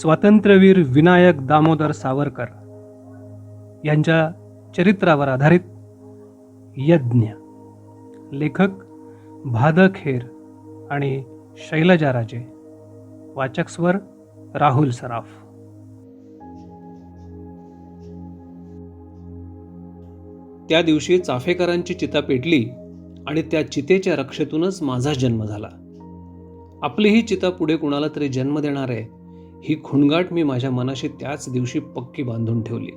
स्वातंत्र्यवीर विनायक दामोदर सावरकर यांच्या चरित्रावर आधारित यज्ञ. लेखक भादखेर आणि शैलजा राजे. वाचक स्वर राहुल सराफ. त्या दिवशी चाफेकरांची चिता पेटली आणि त्या चितेच्या रक्षेतूनच माझा जन्म झाला. आपली ही चिता पुढे कुणाला तरी जन्म देणार आहे ही खुणगाट मी माझ्या मनाशी त्याच दिवशी पक्की बांधून ठेवली.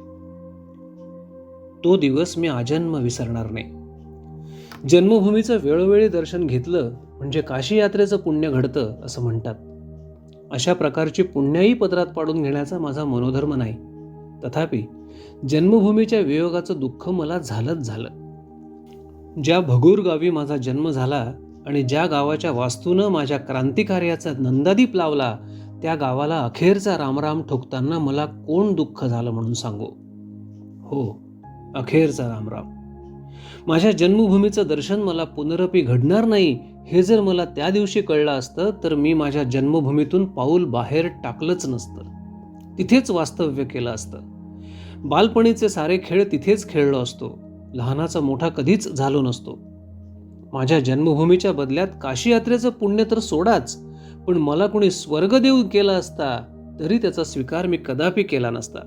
तो दिवस मी आजन्म विसरणार नाही. जन्मभूमीचं वेळोवेळी दर्शन घेतलं म्हणजे काशी यात्रेचं पुण्य घडतं असं म्हणतात. अशा प्रकारची पुण्याही पदरात पाडून घेण्याचा माझा मनोधर्म नाही. तथापि जन्मभूमीच्या वियोगाचं दुःख मला झालंच झालं. ज्या भगूर गावी माझा जन्म झाला आणि ज्या गावाच्या वास्तूनं माझ्या क्रांतिकार्याचा नंदादीप लावला त्या गावाला अखेरचा रामराम ठोकताना मला कोण दुःख झालं म्हणून सांगू? हो अखेरचा रामराम. माझ्या जन्मभूमीचं दर्शन मला पुनरपी घडणार नाही हे जर मला त्या दिवशी कळलं असतं तर मी माझ्या जन्मभूमीतून पाऊल बाहेर टाकलंच नसतं. तिथेच वास्तव्य केलं असतं. बालपणीचे सारे खेळ तिथेच खेळलो असतो. लहानाचा मोठा कधीच झालो नसतो. माझ्या जन्मभूमीच्या बदल्यात काशी यात्रेचं पुण्य तर सोडाच पण मला कोणी स्वर्ग देऊ केला असता तरी त्याचा स्वीकार मी कदापि केला नसता.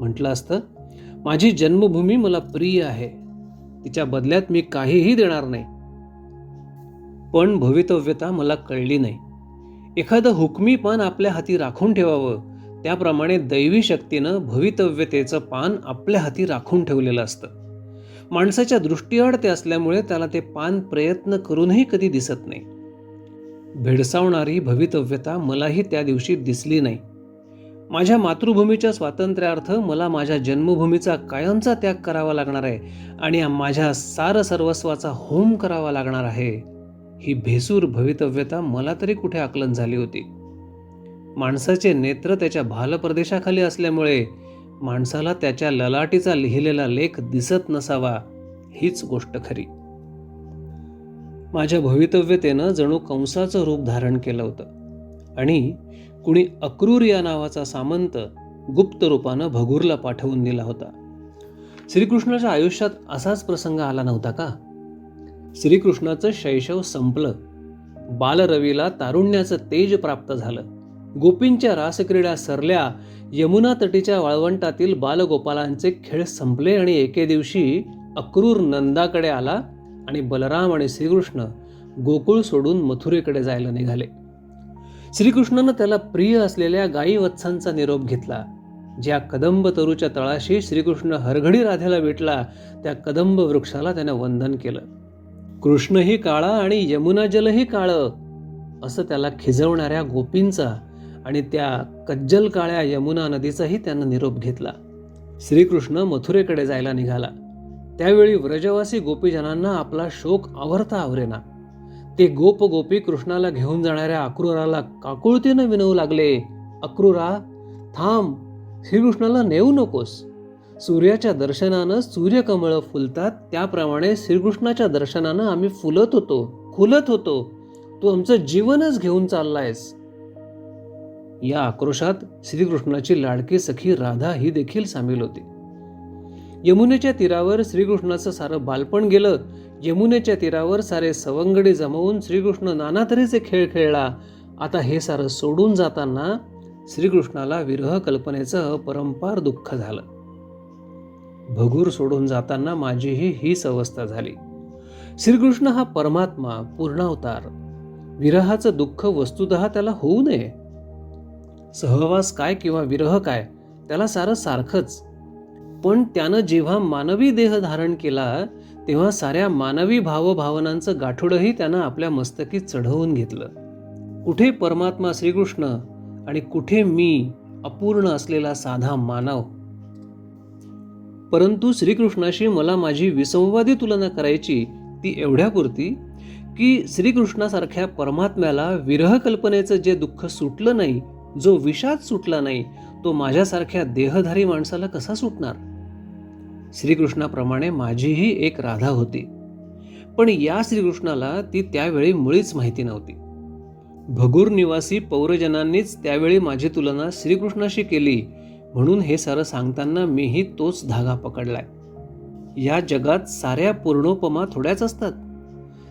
म्हटलं असतं माझी जन्मभूमी मला प्रिय आहे. तिच्या बदल्यात मी काहीही देणार नाही. पण भवितव्यता मला कळली नाही. एखादं हुकमी पान आपल्या हाती राखून ठेवावं. त्याप्रमाणे दैवी शक्तीनं भवितव्यतेचं पान आपल्या हाती राखून ठेवलेलं असतं. माणसाच्या दृष्टीआड ते असल्यामुळे त्याला ते पान प्रयत्न करूनही कधी दिसत नाही. भेडसावणारी भवितव्यता मलाही त्या दिवशी दिसली नाही. माझ्या मातृभूमीच्या स्वातंत्र्यार्थ मला माझ्या जन्मभूमीचा कायमचा त्याग करावा लागणार आहे आणि माझ्या सार सर्वस्वाचा होम करावा लागणार आहे. ही भेसूर भवितव्यता मला तरी कुठे आकलन झाली होती? माणसाचे नेत्र त्याच्या भालप्रदेशाखाली असल्यामुळे माणसाला त्याच्या ललाटीचा लिहिलेला लेख दिसत नसावा हीच गोष्ट खरी. माझ्या भवितव्यतेनं जणू कंसाचं रूप धारण केलं होतं. आणि कुणी अक्रूर या नावाचा सामंत गुप्त रूपानं भगूरला पाठवून दिला होता. श्रीकृष्णाच्या आयुष्यात असाच प्रसंग आला नव्हता का? श्रीकृष्णाचं शैशव संपलं. बालरवीला तारुण्याचं तेज प्राप्त झालं. गोपींच्या रासक्रीडा सरल्या यमुना तटीच्या वाळवंटातील बालगोपालांचे खेळ संपले आणि एके दिवशी अक्रूर नंदाकडे आला आणि बलराम आणि श्रीकृष्ण गोकुळ सोडून मथुरेकडे जायला निघाले. श्रीकृष्णानं त्याला प्रिय असलेल्या गाई वत्सांचा निरोप घेतला. ज्या कदंब तरूच्या तळाशी श्रीकृष्ण हरघडी राधेला भेटला त्या कदंब वृक्षाला त्यानं वंदन केलं. कृष्णही काळा आणि यमुना जलही काळं असं त्याला खिजवणाऱ्या गोपींचा आणि त्या कज्जल काळ्या यमुना नदीचाही त्यानं निरोप घेतला. श्रीकृष्ण मथुरेकडे जायला निघाला. त्यावेळी व्रजवासी गोपीजनांना आपला शोक आवरता आवरेना. ते गोप गोपी कृष्णाला घेऊन जाणाऱ्या अक्रूराला काकुळतीनं विनवू लागले अक्रूरा थांब श्रीकृष्णाला नेऊ नकोस. सूर्याच्या दर्शनानं सूर्यकमळं फुलतात त्याप्रमाणे श्रीकृष्णाच्या दर्शनानं आम्ही फुलत होतो खुलत होतो. तू आमचं जीवनच घेऊन चाललायस. या आक्रोशात श्रीकृष्णाची लाडकी सखी राधा ही देखील सामील होती. यमुनेच्या तीरावर श्रीकृष्णाचं सारं बालपण गेलं. यमुनेच्या तीरावर सारे सवंगडी जमवून श्रीकृष्ण नाना तऱ्हेचे खेळ खेळला. आता हे सारं सोडून जाताना श्रीकृष्णाला विरह कल्पनेचं अपरंपार दुःख झालं. भगूर सोडून जाताना माझीही हीच अवस्था झाली. श्रीकृष्ण हा परमात्मा पूर्णावतार. विरहाचं दुःख वस्तुत त्याला होऊ नये. सहवास काय किंवा विरह काय त्याला सारं सारखंच. पण त्यानं जेव्हा मानवी देह धारण केला तेव्हा साऱ्या मानवी भावभावनांचं गाठोडंही त्यानं आपल्या मस्तकीत चढवून घेतलं. कुठे परमात्मा श्रीकृष्ण आणि कुठे मी अपूर्ण असलेला साधा मानव. परंतु श्रीकृष्णाशी मला माझी विसंवादी तुलना करायची ती एवढ्यापुरती की श्रीकृष्णासारख्या परमात्म्याला विरह कल्पनेचं जे दुःख सुटलं नाही जो विषाद सुटला नाही तो माझ्यासारख्या देहधारी माणसाला कसा सुटणार? श्रीकृष्णाप्रमाणे माझीही एक राधा होती. पण या श्रीकृष्णाला ती त्यावेळी मुळीच माहिती नव्हती. भगूर निवासी पौरजनांनीच त्यावेळी माझी तुलना श्रीकृष्णाशी केली म्हणून हे सारं सांगताना मीही तोच धागा पकडलाय. या जगात साऱ्या पूर्णोपमा थोड्याच असतात.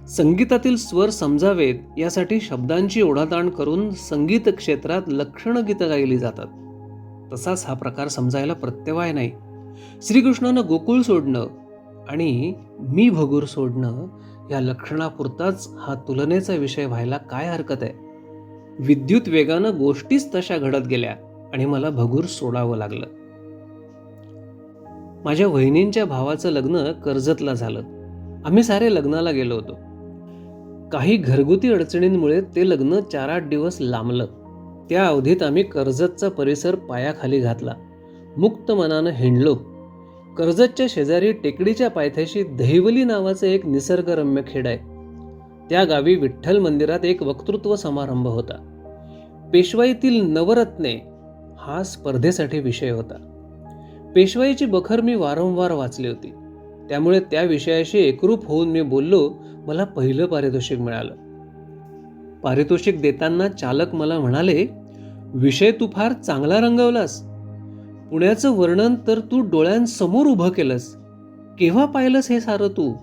संगीतातील स्वर समजावेत यासाठी शब्दांची ओढाताण करून संगीत क्षेत्रात लक्षणं गीतं गायली जातात. तसाच हा प्रकार समजायला प्रत्यवाय नाही. श्रीकृष्णानं गोकुळ सोडणं आणि मी भगूर सोडणं या लक्षणापुरताच हा तुलनेचा विषय व्हायला काय हरकत आहे? विद्युत वेगानं गोष्टीच तशा घडत गेल्या आणि मला भगूर सोडावं लागलं. माझ्या वहिनींच्या भावाचं लग्न कर्जतला झालं. आम्ही सारे लग्नाला गेलो होतो. काही घरगुती अडचणींमुळे ते लग्न चार आठ दिवस लांबलं. त्या अवधीत आम्ही कर्जतचा परिसर पायाखाली घातला. मुक्त मनानं हिंडलो. कर्जतच्या शेजारी टेकडीच्या पायथ्याशी दहिवली नावाचं एक निसर्गरम्य खेड आहे. त्या गावी विठ्ठल मंदिरात एक वक्तृत्व समारंभ होता. पेशवाईतील नवरत्ने हा स्पर्धेसाठी विषय होता. पेशवाईची बखर मी वारंवार वाचली होती. त्यामुळे त्या विषयाशी एकरूप होऊन मी बोललो मला पहिलं पारितोषिक मिळालं. पारितोषिक देताना चालक मला म्हणाले विषय तू फार चांगला रंगवलास. पुण्याचं वर्णन तर तू डोळ्यांसमोर उभं केलंस. केव्हा पाहिलंस हे सारं तू?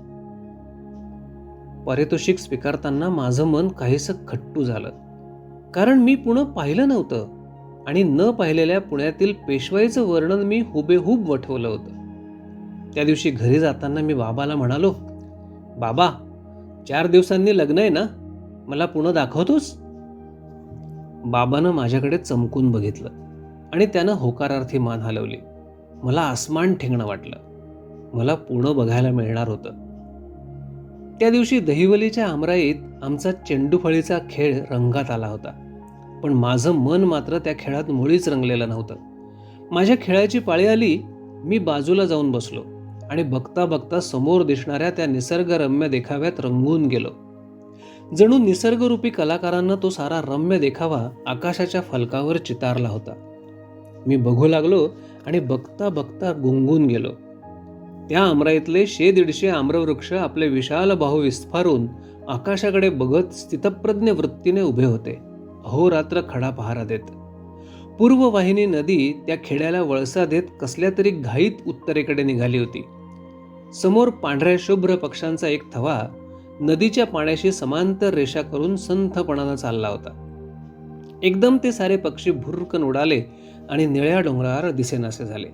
पारितोषिक स्वीकारताना माझं मन काहीसं खट्टू झालं. कारण मी पुणं पाहिलं नव्हतं आणि न पाहिलेल्या पुण्यातील पेशवाईचं वर्णन मी हुबेहूब वठवलं होतं. त्या दिवशी घरी जाताना मी बाबाला म्हणालो बाबा चार दिवसांनी लग्न आहे ना? मला पुणं दाखवतोस? बाबानं माझ्याकडे चमकून बघितलं. आणि त्यानं होकारार्थी मान हलवली. मला आसमान ठेंगणं वाटलं. मला पुणं बघायला मिळणार होतं. त्या दिवशी दहिवलीच्या आमराईत आमचा चेंडूफळीचा खेळ रंगात आला होता. पण माझं मन मात्र त्या खेळात मुळीच रंगलेलं नव्हतं. माझ्या खेळाची पाळी आली मी बाजूला जाऊन बसलो आणि बघता बघता समोर दिसणाऱ्या त्या निसर्गरम्य देखाव्यात रंगून गेलो. जणू निसर्गरूपी कलाकारांना तो सारा रम्य देखावा आकाशाच्या फलकावर चितारला होता. मी बघू लागलो आणि बघता बघता गुंगून गेलो. त्या आमराईतले शे दीडशे आम्रवृक्ष आपले विशाल बाहू विस्फारून आकाशाकडे बघत स्थितप्रज्ञ वृत्तीने उभे होते. अहोरात्र खडा पहारा देत. पूर्ववाहिनी नदी त्या खेड्याला वळसा देत कसल्या तरी घाईत उत्तरेकडे निघाली होती. समोर पांढऱ्या शुभ्र पक्षांचा एक थवा नदीच्या पाण्याशी समांतर रेषा करून संथपणानं चालला होता. एकदम ते सारे पक्षी भुरकन उडाले आणि निळ्या डोंगरावर दिसेनासे झाले.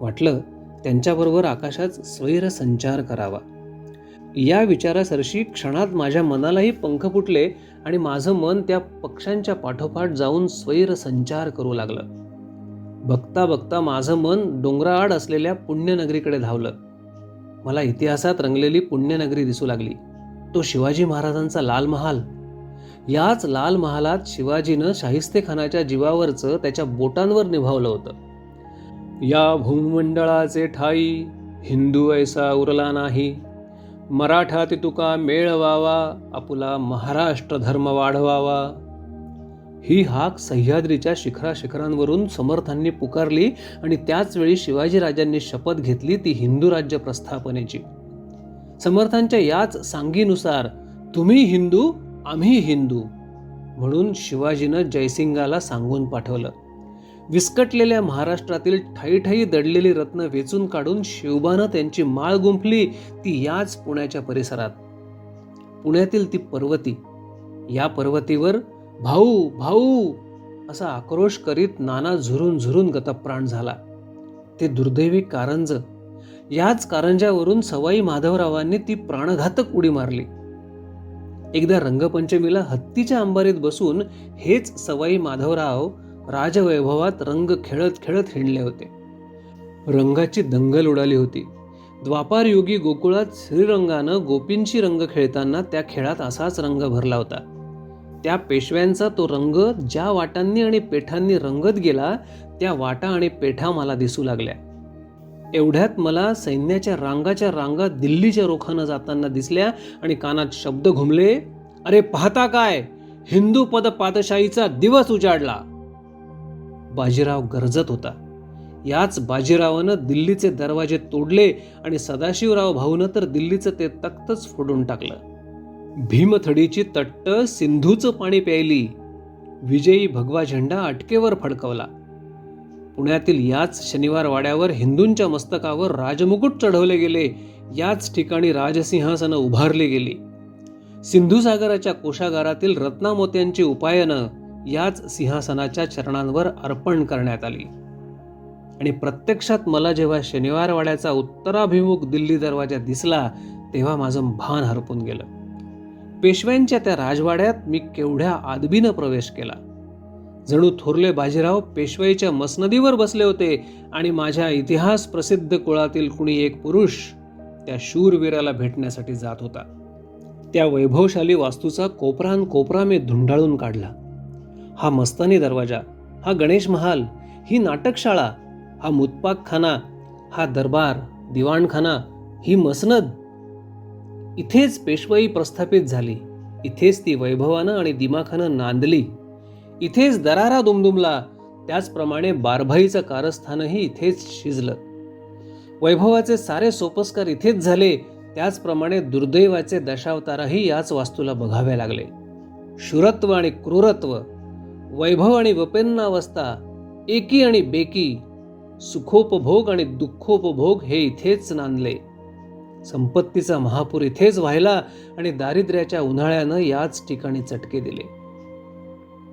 वाटलं त्यांच्याबरोबर आकाशात स्वैर संचार करावा. या विचारासरशी क्षणात माझ्या मनालाही पंख फुटले आणि माझं मन त्या पक्ष्यांच्या पाठोपाठ जाऊन स्वैर संचार करू लागलं. बघता बघता माझं मन डोंगराआड असलेल्या पुण्यनगरीकडे धावलं. मला इतिहासात रंगलेली पुण्यनगरी दिसू लागली. तो शिवाजी महाराजांचा लाल महाल याच लाल महालात शिवाजीनं शाहिस्तेखानाच्या जीवावरचं त्याच्या बोटांवर निभावलं होतं. या भूमंडळाचे ठाई हिंदू ऐसा उरला नाही. मराठा ते तुका मेळवावा आपुला महाराष्ट्र धर्म वाढवावा. ही हाक सह्याद्रीच्या शिखरा शिखरांवरून समर्थांनी पुकारली आणि त्याचवेळी शिवाजीराजांनी शपथ घेतली ती हिंदू राज्य प्रस्थापनेची. समर्थांच्या याच सांगीनुसार तुम्ही हिंदू? आम्ही हिंदू म्हणून शिवाजीनं जयसिंगाला सांगून पाठवलं. विस्कटलेल्या महाराष्ट्रातील ठाई दडलेली रत्न वेचून काढून शिवबानं त्यांची माळ गुंफली ती याच पुण्याच्या परिसरात. पुण्यातील ती पर्वती या पर्वतीवर भाऊ भाऊ असा आक्रोश करीत नाना झुरून झुरून गतप्राण झाला. ते दुर्दैवी कारंज याच कारंजावरून सवाई माधवरावांनी ती प्राणघातक उडी मारली. एकदा रंगपंचमीला हत्तीच्या अंबारीत बसून हेच सवाई माधवराव राजवैभवात रंग खेळत खेळत हिंडले होते. रंगाची दंगल उडाली होती. द्वापारयुगी गोकुळात श्रीरंगानं गोपींशी रंग खेळताना त्या खेळात असाच रंग भरला होता. त्या पेशव्यांचा तो रंग ज्या वाटांनी आणि पेठांनी रंगत गेला त्या वाटा आणि पेठा मला दिसू लागल्या. एवढ्यात मला सैन्याच्या रांगाच्या रांगा दिल्लीच्या रोखानं जाताना दिसल्या आणि कानात शब्द घुमले अरे पाहता काय? हिंदू पद पातशाहीचा दिवस उजाडला. बाजीराव गरजत होता. याच बाजीरावानं दिल्लीचे दरवाजे तोडले आणि सदाशिवराव भाऊनं तर दिल्लीचं ते तख्तच फोडून टाकलं. भीमथडीची तट्ट सिंधूचं पाणी प्यायली. विजयी भगवा झेंडा अटकेवर फडकवला. पुण्यातील याच शनिवार वाड्यावर हिंदूंच्या मस्तकावर राजमुकुट चढवले गेले. याच ठिकाणी राजसिंहासनं उभारली गेली. सिंधुसागराच्या कोषागारातील कोशागारातील रत्नामोत्यांची उपायनं याच सिंहासनाच्या चरणांवर अर्पण करण्यात आली. आणि प्रत्यक्षात मला जेव्हा शनिवार वाड्याचा उत्तराभिमुख दिल्ली दरवाजा दिसला तेव्हा माझं भान हरपून गेलं. पेशव्यांच्या त्या राजवाड्यात मी केवढ्या आदबीनं प्रवेश केला. जणू थोरले बाजीराव पेशवाईच्या मसनदीवर बसले होते आणि माझ्या इतिहास प्रसिद्ध कुळातील कुणी एक पुरुष त्या शूरवीराला भेटण्यासाठी जात होता. त्या वैभवशाली वास्तूचा कोपरान कोपरा मी धुंडाळून काढला. हा मस्तानी दरवाजा हा गणेश महाल ही नाटकशाळा हा मुतपाकखाना हा दरबार दिवाणखाना ही मसनद. इथेच पेशवाई प्रस्थापित झाली. इथेच ती वैभवानं आणि दिमाखानं नांदली. इथेच दरारा दुमदुमला. त्याचप्रमाणे बारभाईचं कारस्थानही इथेच शिजलं. वैभवाचे सारे सोपस्कार इथेच झाले. त्याचप्रमाणे दुर्दैवाचे दशावतारही याच वास्तूला बघावे लागले. शुरत्व आणि क्रूरत्व वैभव आणि वपेन्नावस्था एकी आणि बेकी सुखोपभोग आणि दुःखोपभोग हे इथेच नांदले. संपत्तीचा महापूर इथेच व्हायला आणि दारिद्र्याच्या उन्हाळ्यानं याच ठिकाणी चटके दिले.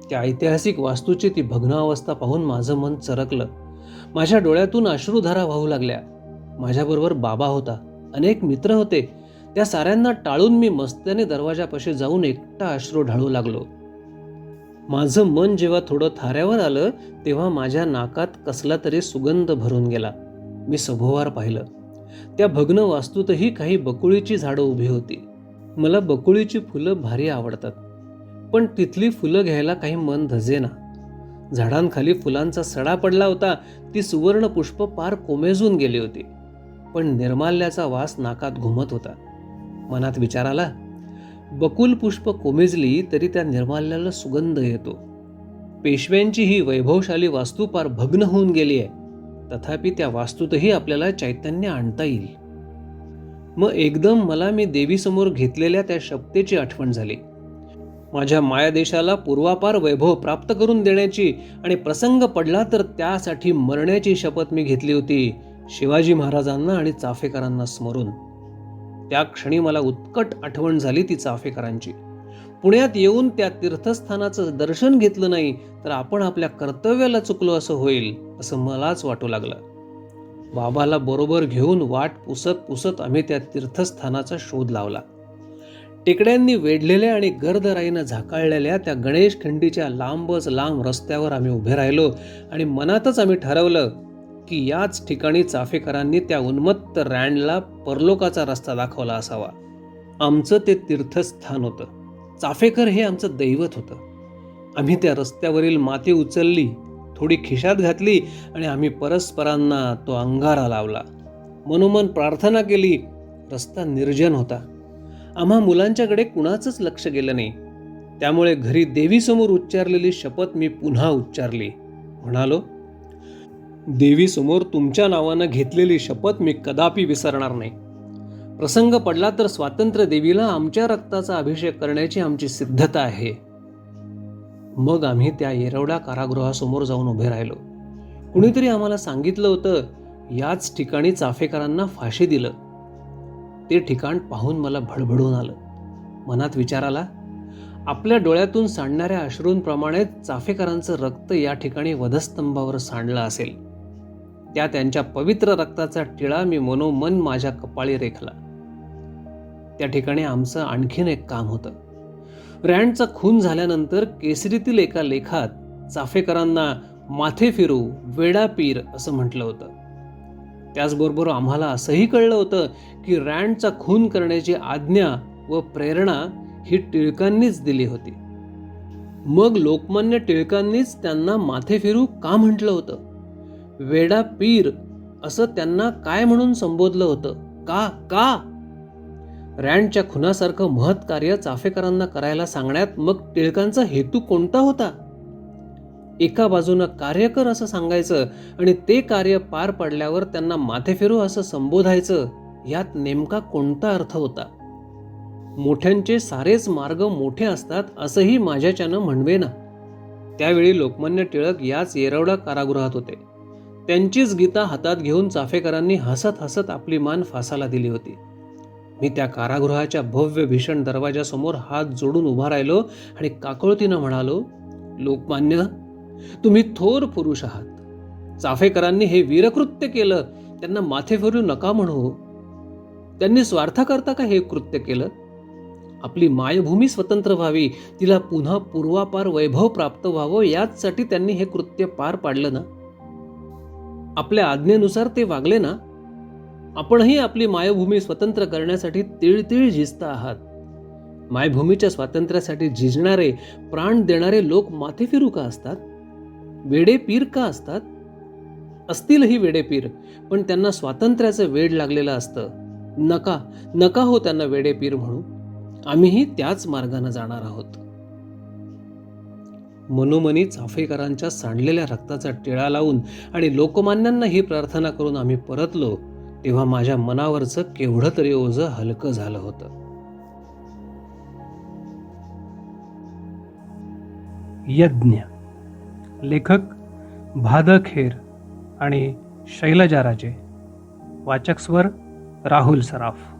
त्या ऐतिहासिक वास्तूची ती भग्नावस्था पाहून माझं मन चरकलं. माझ्या डोळ्यातून अश्रुधारा वाहू लागल्या. माझ्याबरोबर बाबा होता अनेक मित्र होते. त्या साऱ्यांना टाळून मी मस्त्याने दरवाजापाशी जाऊन एकटा अश्रू ढाळू लागलो. माझं मन जेव्हा थोडं थाऱ्यावर आलं तेव्हा माझ्या नाकात कसला तरी सुगंध भरून गेला. मी सभोवार पाहिलं. त्या भग्न वास्तूतही काही बकुळीची झाडं उभी होती. मला बकुळीची फुलं भारी आवडतात. पण तिथली फुलं घ्यायला काही मन धजेना. झाडांखाली फुलांचा सडा पडला होता ती सुवर्ण पुष्प पार कोमेजून गेली होती. पण निर्माल्याचा वास नाकात घुमत होता. मनात विचार आला बकुल पुष्प कोमेजली तरी त्या निर्माल्याला सुगंध येतो. पेशव्यांची ही वैभवशाली वास्तू पार भग्न होऊन गेली आहे. तथापि त्या वास्तूतही आपल्याला चैतन्य आणता येईल. मग एकदम मला मी देवीसमोर घेतलेल्या त्या शपतेची आठवण झाली. माझ्या मायादेशाला पूर्वापार वैभव प्राप्त करून देण्याची आणि प्रसंग पडला तर त्यासाठी मरण्याची शपथ मी घेतली होती शिवाजी महाराजांना आणि चाफेकरांना स्मरून. त्या क्षणी मला उत्कट आठवण झाली ती चाफेकरांची. पुण्यात येऊन त्या तीर्थस्थानाचं दर्शन घेतलं नाही तर आपण आपल्या कर्तव्याला चुकलो असं होईल असं मलाच वाटू लागलं. बाबाला बरोबर घेऊन वाट पुसत पुसत आम्ही त्या तीर्थस्थानाचा शोध लावला. टेकड्यांनी वेढलेल्या आणि गर्दराईनं झाकाळलेल्या त्या गणेश खंडीच्या लांबच लांब रस्त्यावर आम्ही उभे राहिलो आणि मनातच आम्ही ठरवलं की याच ठिकाणी चाफेकरांनी त्या उन्मत्त रँडला परलोकाचा रस्ता दाखवला असावा. आमचं ते तीर्थस्थान होतं. चाफेकर हे आमचं दैवत होतं. आम्ही त्या रस्त्यावरील माती उचलली थोडी खिशात घातली आणि आम्ही परस्परांना तो अंगारा लावला. मनोमन प्रार्थना केली. रस्ता निर्जन होता. आम्हा मुलांच्याकडे कुणाचंच लक्ष गेलं नाही. त्यामुळे घरी देवीसमोर उच्चारलेली शपथ मी पुन्हा उच्चारली. म्हणालो देवीसमोर तुमच्या नावानं घेतलेली शपथ मी कदापि विसरणार नाही. प्रसंग पडला तर स्वातंत्र्य देवीला आमच्या रक्ताचा अभिषेक करण्याची आमची सिद्धता आहे. मग आम्ही त्या येरवडा कारागृहासमोर जाऊन उभे राहिलो. कुणीतरी आम्हाला सांगितलं होतं याच ठिकाणी चाफेकरांना फाशी दिलं. ते ठिकाण पाहून मला भडभडून आलं. मनात विचार आला आपल्या डोळ्यातून सांडणाऱ्या अश्रूंप्रमाणे चाफेकरांचं रक्त या ठिकाणी वधस्तंभावर सांडलं असेल. त्या त्यांच्या पवित्र रक्ताचा टिळा मी मनोमन माझ्या कपाळी रेखला. त्या ठिकाणी आमचं आणखीन एक काम होतं. रँडचा खून झाल्यानंतर केसरीतील एका लेखात चाफेकरांना माथे फिरू वेडापीर असं म्हटलं होतं. त्याचबरोबर आम्हाला असंही कळलं होतं की रँडचा खून करण्याची आज्ञा व प्रेरणा ही टिळकांनीच दिली होती. मग लोकमान्य टिळकांनीच त्यांना माथे फिरू का म्हटलं होतं? वेडा पीर असं त्यांना काय म्हणून संबोधलं होतं? का? का? रँडच्या खुनासारखं महत् कार्य चाफेकरांना करायला सांगण्यात मग टिळकांचा हेतू कोणता होता? एका बाजूनं कार्य कर असं सांगायचं आणि ते कार्य पार पडल्यावर त्यांना माथे फिरू असं संबोधायचं यात नेमका कोणता अर्थ होता? मोठ्यांचे सारेच मार्ग मोठे असतात असंही माझ्याच्यानं म्हणवे ना त्यावेळी लोकमान्य टिळक याच येरवडा कारागृहात होते. त्यांचीच गीता हातात घेऊन चाफेकरांनी हसत हसत आपली मान फासाला दिली होती. मी त्या कारागृहाच्या भव्य भीषण दरवाजासमोर हात जोडून उभा राहिलो आणि काकळतीनं म्हणालो लोकमान्य तुम्ही थोर पुरुष आहात. चाफेकरांनी हे वीरकृत्य केलं त्यांना माथे फिरू नका म्हणू. त्यांनी स्वार्थाकरता का हे कृत्य केलं? आपली मायभूमी स्वतंत्र व्हावी तिला पुन्हा पूर्वापार वैभव प्राप्त व्हावं याचसाठी त्यांनी हे कृत्य पार पाडलं ना? आपल्या आज्ञेनुसार ते वागले ना? आपणही आपली मायभूमी स्वतंत्र करण्यासाठी तिळतिळ झिजता आहात. मायभूमीच्या स्वातंत्र्यासाठी झिजणारे प्राण देणारे लोक माथे फिरू का असतात? वेडे पीर का असतात? असतीलही वेडे पीर पण त्यांना स्वातंत्र्याचं वेड लागलेलं असतं. नका नका हो त्यांना वेडे पीर म्हणू. आम्हीही त्याच मार्गाने जाणार आहोत. मनोमनी चाफेकरांच्या सांडलेल्या रक्ताचा टिळा लावून आणि लोकमान्यांना ही प्रार्थना करून आम्ही परतलो तेव्हा माझ्या मनावरचं केवढं तरी ओझं हलकं झालं होतं. यज्ञ लेखक भादखेर आणि शैलजा राजे. वाचक स्वर राहुल सराफ.